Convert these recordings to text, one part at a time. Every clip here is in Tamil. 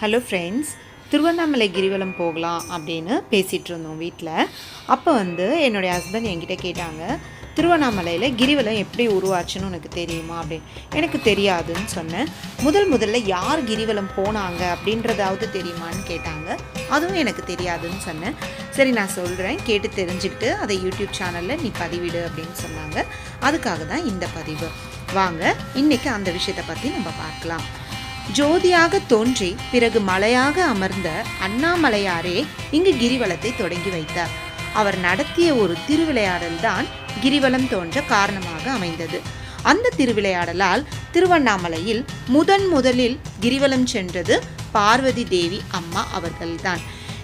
ஹலோ ஃப்ரெண்ட்ஸ் திருவண்ணாமலை கிரிவலம் போகலாம் அப்படின்னு பேசிகிட்டு இருந்தோம் வீட்டில் அப்போ வந்து என்னுடைய ஹஸ்பண்ட் என்கிட்ட கேட்டாங்க திருவண்ணாமலையில் கிரிவலம் எப்படி உருவாச்சுன்னு உனக்கு தெரியுமா? அப்படின்னு. எனக்கு தெரியாதுன்னு சொன்னேன். முதல் முதல்ல யார் கிரிவலம் போனாங்க அப்படின்றதாவது தெரியுமான்னு கேட்டாங்க. அதுவும் எனக்கு தெரியாதுன்னு சொன்னேன். சரி நான் சொல்கிறேன் கேட்டு தெரிஞ்சுக்கிட்டு அதை யூடியூப் சேனலில் நீ பதிவிடு அப்படின்னு சொன்னாங்க. அதுக்காக தான் இந்த பதிவு. வாங்க இன்றைக்கி அந்த விஷயத்தை பற்றி நம்ம பார்க்கலாம். ஜோதியாக தோன்றி பிறகு மலையாக அமர்ந்த அண்ணாமலையாரே இங்கு கிரிவலத்தை தொடங்கி வைத்தார். அவர் நடத்திய ஒரு திருவிளையாடல் தான் கிரிவலம் தோன்ற காரணமாக அமைந்தது. அந்த திருவிளையாடலால் திருவண்ணாமலையில் முதன் முதலில் கிரிவலம் சென்றது பார்வதி தேவி அம்மா அவர்கள்தான்.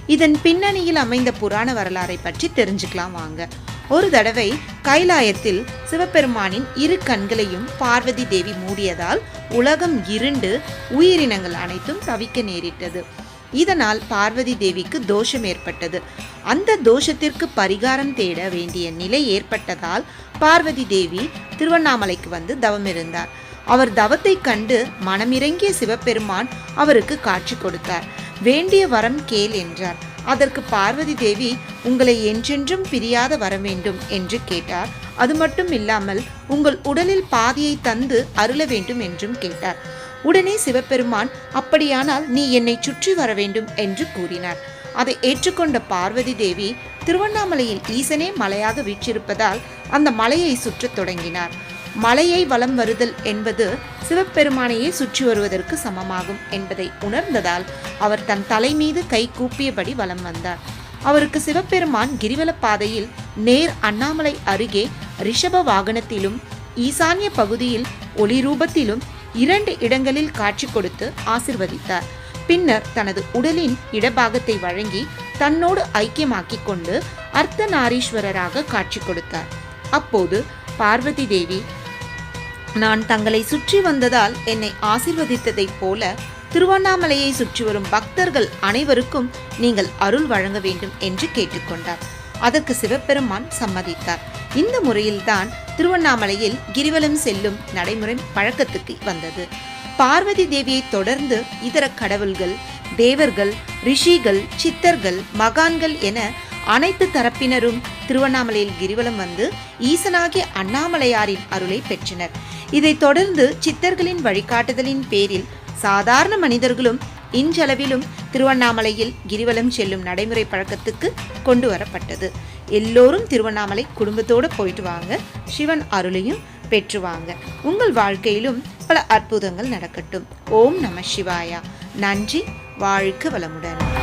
இதன் பின்னணியில் அமைந்த புராண வரலாறை பற்றி தெரிஞ்சுக்கலாம் வாங்க. ஒரு தடவை கைலாயத்தில் சிவபெருமானின் இரு கண்களையும் பார்வதி தேவி மூடியதால் உலகம் இருண்டு உயிரினங்கள் அனைத்தும் தவிக்க நேரிட்டது. இதனால் பார்வதி தேவிக்கு தோஷம் ஏற்பட்டது. அந்த தோஷத்திற்கு பரிகாரம் தேட வேண்டிய நிலை ஏற்பட்டதால் பார்வதி தேவி திருவண்ணாமலைக்கு வந்து தவம் இருந்தார். அவர் தவத்தை கண்டு மனமிறங்கிய சிவபெருமான் அவருக்கு காட்சி கொடுத்தார். வேண்டிய வரம் கேள் என்றார். அதற்கு பார்வதி தேவி உங்களை என்றென்றும் பிரியாத வர வேண்டும் என்று கேட்டார். அது மட்டும் இல்லாமல் உங்கள் உடலில் பாதியை தந்து அருள வேண்டும் என்றும் கேட்டார். உடனே சிவபெருமான் அப்படியானால் நீ என்னை சுற்றி வர வேண்டும் என்று கூறினார். அதை ஏற்றுக்கொண்ட பார்வதி தேவி திருவண்ணாமலையில் ஈசனே மலையாக வீற்றிருப்பதால் அந்த மலையை சுற்றத் தொடங்கினார். மலையை வலம் வருதல் என்பது சிவபெருமானையே சுற்றி வருவதற்கு சமமாகும் என்பதை உணர்ந்ததால் அவர் தன் தலை மீது கை கூப்பியபடி வலம் வந்தார். அவருக்கு சிவபெருமான் கிரிவல பாதையில் நேர் அண்ணாமலை அருகே ரிஷப வாகனத்திலும் ஈசான்ய பகுதியில் ஒளி ரூபத்திலும் இரண்டு இடங்களில் காட்சி கொடுத்து ஆசிர்வதித்தார். பின்னர் தனது உடலின் இடபாகத்தை வழங்கி தன்னோடு ஐக்கியமாக்கிக் கொண்டு அர்த்தநாரீஸ்வரராக காட்சி கொடுத்தார். அப்போது பார்வதி தேவி நான் தங்களை சுற்றி வந்ததால் என்னை ஆசிர்வதித்ததைப் போல திருவண்ணாமலையை சுற்றி வரும் பக்தர்கள் அனைவருக்கும் நீங்கள் அருள் வழங்க வேண்டும் என்று கேட்டுக்கொண்டார். அதற்கு சிவபெருமான் சம்மதித்தார். இந்த முறையில்தான் திருவண்ணாமலையில் கிரிவலம் செல்லும் நடைமுறை பழக்கத்துக்கு வந்தது. பார்வதி தேவியை தொடர்ந்து இதர கடவுள்கள் தேவர்கள் ரிஷிகள் சித்தர்கள் மகான்கள் என அனைத்து தரப்பினரும் திருவண்ணாமலையில் கிரிவலம் வந்து ஈசனாகிய அண்ணாமலையாரின் அருளை பெற்றனர். இதைத் தொடர்ந்து சித்தர்களின் வழிகாட்டுதலின் பேரில் சாதாரண மனிதர்களும் இன்றளவிலும் திருவண்ணாமலையில் கிரிவலம் செல்லும் நடைமுறை பழக்கத்துக்கு கொண்டு வரப்பட்டது. எல்லோரும் திருவண்ணாமலை குடும்பத்தோடு போயிட்டு வாங்க சிவன் அருளையும் பெற்றுவாங்க உங்கள் வாழ்க்கையிலும் பல அற்புதங்கள் நடக்கட்டும். ஓம் நம சிவாயா. நன்றி வாழ்க வளமுடன்.